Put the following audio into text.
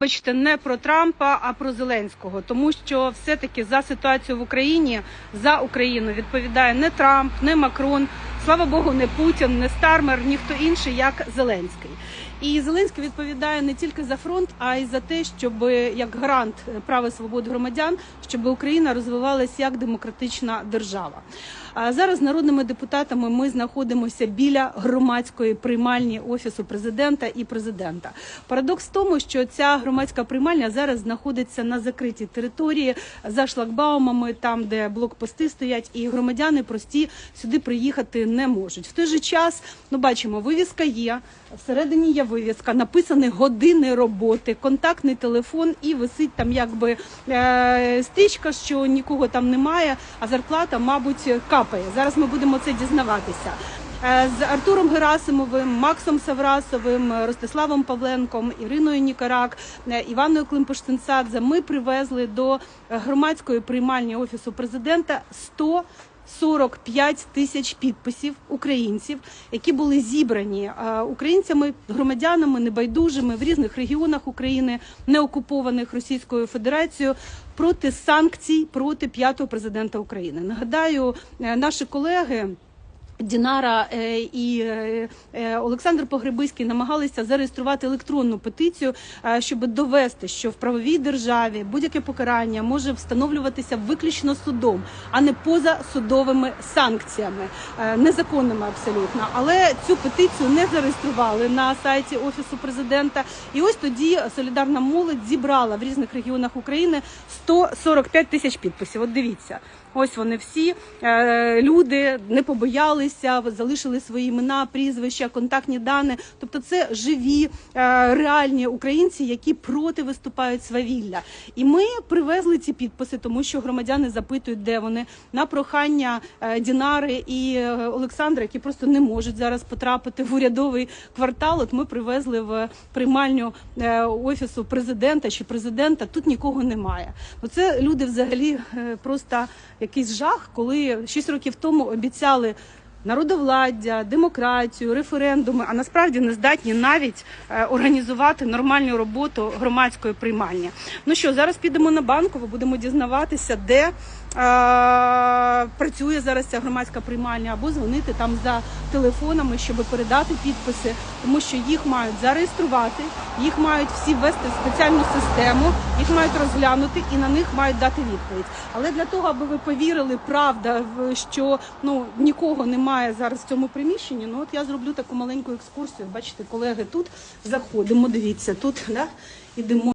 Вибачте, не про Трампа, а про Зеленського, тому що все-таки за ситуацію в Україні за Україну відповідає не Трамп, не Макрон, слава Богу, не Путін, не Стармер, ніхто інший, як Зеленський. І Зеленський відповідає не тільки за фронт, а й за те, щоб як гарант прав і свобод громадян, щоб Україна розвивалася як демократична держава. А зараз народними депутатами ми знаходимося біля громадської приймальні офісу президента і президента. Парадокс в тому, що ця громадська приймальня зараз знаходиться на закритій території за шлагбаумами, там де блокпости стоять, і громадяни прості сюди приїхати не можуть. В той же час, ну бачимо, вивіска є. Всередині є вивіска, написані години роботи, контактний телефон, і висить там якби е, стрічка, що нікого там немає, а зарплата, мабуть, капає. Зараз ми будемо це дізнаватися. Е, З Артуром Герасимовим, Максом Саврасовим, Ростиславом Павленком, Іриною Нікарак, е, Іваною Климпуш-Цинцадзе ми привезли до громадської приймальні офісу президента 100 45 тисяч підписів українців, які були зібрані е, українцями, громадянами небайдужими в різних регіонах України, не окупованих Російською Федерацією, проти санкцій проти п'ятого президента України. Нагадаю, е, наші колеги. Дінара е, і е, е, Олександр Погребиський намагалися зареєструвати електронну петицію, щоб довести, що в правовій державі будь-яке покарання може встановлюватися виключно судом, а не поза судовими санкціями, незаконними абсолютно. Але цю петицію не зареєстрували на сайті офісу президента. І ось тоді солідарна молодь зібрала в різних регіонах України 145 тисяч підписів. От дивіться. Ось вони всі люди не побоялися, залишили свої імена, прізвища, контактні дані. Тобто, це живі е, реальні українці, які проти виступають свавілля. І ми привезли ці підписи, тому що громадяни запитують, де вони на прохання е, Дінари і е, Олександра, які просто не можуть зараз потрапити в урядовий квартал. От ми привезли в приймальню офісу президента чи президента. Тут нікого немає. Оце люди взагалі просто якийсь жах, коли 6 років тому обіцяли народовладдя, демократію, референдуми, а насправді не здатні навіть е, організувати нормальну роботу громадської приймальні. Ну що, зараз підемо на банкову, будемо дізнаватися, де е, працює зараз ця громадська приймальня, або дзвонити там за телефонами, щоб передати підписи, тому що їх мають зареєструвати, їх мають всі ввести в спеціальну систему, їх мають розглянути і на них мають дати відповідь. Але для того, аби ви повірили, правда, що ну нікого немає зараз в цьому приміщенні. Ну от я зроблю таку маленьку екскурсію. Бачите, колеги тут заходимо. Дивіться, тут да, ідемо.